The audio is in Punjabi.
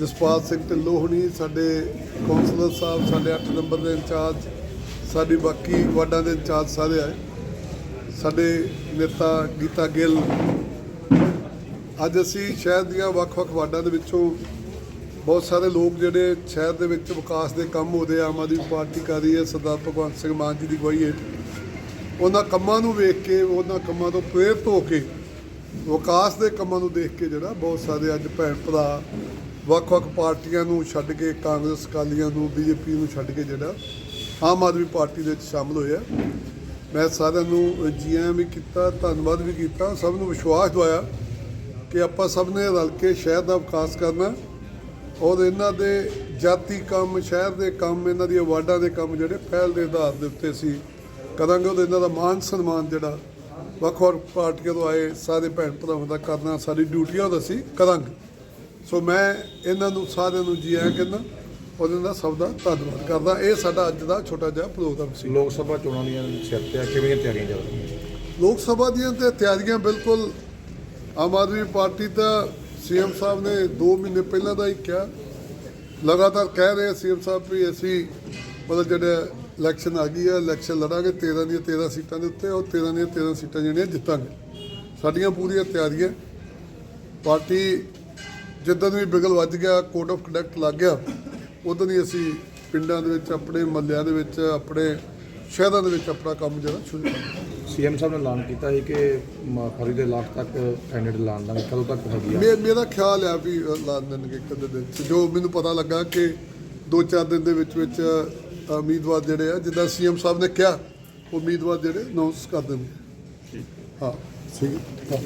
ਜਸਪਾਲ ਸਿੰਘ ਢਿੱਲੋਂ ਹੁਣੀ, ਸਾਡੇ ਕੌਂਸਲਰ ਸਾਹਿਬ, ਸਾਡੇ 8 ਨੰਬਰ ਦੇ ਇੰਚਾਰਜ, ਸਾਡੀ ਬਾਕੀ ਵਾਰਡਾਂ ਦੇ ਇੰਚਾਰਜ ਸਾਰੇ ਆਏ। ਸਾਡੇ ਨੇਤਾ ਗੀਤਾ ਗਿੱਲ। ਅੱਜ ਅਸੀਂ ਸ਼ਹਿਰ ਦੀਆਂ ਵੱਖ-ਵੱਖ ਵਾਰਡਾਂ ਦੇ ਵਿੱਚੋਂ ਬਹੁਤ ਸਾਰੇ ਲੋਕ ਜਿਹੜੇ ਸ਼ਹਿਰ ਦੇ ਵਿੱਚ ਵਿਕਾਸ ਦੇ ਕੰਮ ਹੋ ਰਹੇ ਆਮ ਆਦਮੀ ਪਾਰਟੀ ਕਰ ਰਹੀ ਹੈ, ਸਰਦਾਰ ਭਗਵੰਤ ਸਿੰਘ ਮਾਨ ਜੀ ਦੀ ਅਗਵਾਈ ਹੇਠ। ਉਹਨਾਂ ਕੰਮਾਂ ਨੂੰ ਵੇਖ ਕੇ, ਉਹਨਾਂ ਕੰਮਾਂ ਤੋਂ ਪ੍ਰੇਰਿਤ ਹੋ ਕੇ, ਵਿਕਾਸ ਦੇ ਕੰਮਾਂ ਨੂੰ ਦੇਖ ਕੇ ਜਿਹੜਾ ਬਹੁਤ ਸਾਰੇ ਅੱਜ ਭੈਣ ਭਰਾ ਵੱਖ-ਵੱਖ ਪਾਰਟੀਆਂ ਨੂੰ ਛੱਡ ਕੇ ਕਾਂਗਰਸ, ਅਕਾਲੀਆਂ ਨੂੰ, ਬੀਜੇਪੀ ਨੂੰ ਛੱਡ ਕੇ ਜਿਹੜਾ ਆਮ ਆਦਮੀ ਪਾਰਟੀ ਦੇ ਵਿੱਚ ਸ਼ਾਮਲ ਹੋਇਆ। ਮੈਂ ਸਾਰਿਆਂ ਨੂੰ ਜੀਆਂ ਵੀ ਕੀਤਾ, ਧੰਨਵਾਦ ਵੀ ਕੀਤਾ, ਸਭ ਨੂੰ ਵਿਸ਼ਵਾਸ ਦਵਾਇਆ ਕਿ ਆਪਾਂ ਸਭ ਨੇ ਰਲ ਕੇ ਸ਼ਹਿਰ ਦਾ ਵਿਕਾਸ ਕਰਨਾ ਔਰ ਇਹਨਾਂ ਦੇ ਜਾਤੀ ਕੰਮ, ਸ਼ਹਿਰ ਦੇ ਕੰਮ, ਇਹਨਾਂ ਦੀਆਂ ਵਾਰਡਾਂ ਦੇ ਕੰਮ ਜਿਹੜੇ ਪਹਿਲ ਦੇ ਆਧਾਰ ਦੇ ਉੱਤੇ ਅਸੀਂ ਕਰਾਂਗੇ, ਉਹਦੇ ਇਹਨਾਂ ਦਾ ਮਾਨ ਸਨਮਾਨ ਜਿਹੜਾ ਵੱਖ-ਵੱਖ ਪਾਰਟੀਆਂ ਤੋਂ ਆਏ ਸਾਰੇ ਭੈਣ ਭਰਾਵਾਂ ਦਾ ਕਰਨਾ, ਸਾਡੀ ਡਿਊਟੀ ਉਹ ਅਸੀਂ ਕਰਾਂਗੇ। ਸੋ ਮੈਂ ਇਹਨਾਂ ਨੂੰ ਸਾਰਿਆਂ ਨੂੰ ਜੀ ਆਇਆਂ ਕਹਿੰਦਾ ਇਹਨਾਂ ਦਾ ਸਭ ਦਾ ਧੰਨਵਾਦ ਕਰਦਾ। ਇਹ ਸਾਡਾ ਅੱਜ ਦਾ ਛੋਟਾ ਜਿਹਾ ਪ੍ਰੋਗਰਾਮ ਸੀ। ਲੋਕ ਸਭਾ ਚੋਣਾਂ ਦੀਆਂ ਸਿਰ ਤੇ ਆ, ਕਿਵੇਂ ਦੀਆਂ ਤਿਆਰੀਆਂ ਚੱਲ ਰਹੀਆਂ? ਲੋਕ ਸਭਾ ਦੀਆਂ ਤੇ ਤਿਆਰੀਆਂ ਬਿਲਕੁਲ ਆਮ ਆਦਮੀ ਪਾਰਟੀ ਤਾਂ ਸੀਐਮ ਸਾਹਿਬ ਨੇ 2 ਮਹੀਨੇ ਪਹਿਲਾਂ ਦਾ ਹੀ ਕਿਹਾ। ਲਗਾਤਾਰ ਕਹਿ ਰਹੇ ਸੀਐਮ ਸਾਹਿਬ ਵੀ ਅਸੀਂ ਮਤਲਬ ਜਿਹੜੇ ਇਲੈਕਸ਼ਨ ਆ ਗਈ ਹੈ ਇਲੈਕਸ਼ਨ ਲੜਾਂਗੇ 13 ਦੀਆਂ 13 ਸੀਟਾਂ ਦੇ ਉੱਤੇ ਔਰ 13 ਦੀਆਂ 13 ਸੀਟਾਂ ਜਿਹੜੀਆਂ ਜਿੱਤਾਂਗੇ। ਸਾਡੀਆਂ ਪੂਰੀਆਂ ਤਿਆਰੀਆਂ। ਪਾਰਟੀ ਜਿੱਦਾਂ ਵੀ ਬਿਗਲ ਵੱਜ ਗਿਆ ਕੋਡ ਆਫ ਕੰਡਕਟ ਲੱਗ ਗਿਆ ਉਦੋਂ ਹੀ ਅਸੀਂ ਪਿੰਡਾਂ ਦੇ ਵਿੱਚ ਆਪਣੇ ਮਹੱਲਿਆਂ ਦੇ ਵਿੱਚ ਆਪਣੇ ਸ਼ਹਿਰਾਂ ਦੇ ਵਿੱਚ ਆਪਣਾ ਕੰਮ ਜਿਹੜਾ ਸ਼ੁਰੂ ਕਰਾਂਗੇ ਸੀਐਮ ਸਾਹਿਬ ਨੇ ਐਲਾਨ ਕੀਤਾ ਸੀ ਕਿ ਫਰਵਰੀ ਦੇ ਲਾਸਟ ਤੱਕ ਕੈਂਡੀਡੇਟ ਐਲਾਨ ਦਾਂਗੇ ਕਦੋਂ ਤੱਕ ਹੈਗੀ ਆ ਮੇ- ਮੇਰਾ ਖਿਆਲ ਆ ਵੀ ਲਾ ਦੇਣਗੇ ਕਦੇ ਦਿਨ ਚ ਜੋ ਮੈਨੂੰ ਪਤਾ ਲੱਗਾ ਕਿ 2-4 ਦਿਨ ਦੇ ਵਿੱਚ ਵਿੱਚ ਉਮੀਦਵਾਰ ਜਿਹੜੇ ਆ ਜਿੱਦਾਂ ਸੀਐਮ ਸਾਹਿਬ ਨੇ ਕਿਹਾ ਉਮੀਦਵਾਰ ਜਿਹੜੇ ਅਨਾਉਂਸ ਕਰ ਦੇਣਗੇ। ਹਾਂ। ਠੀਕ। ਹੈ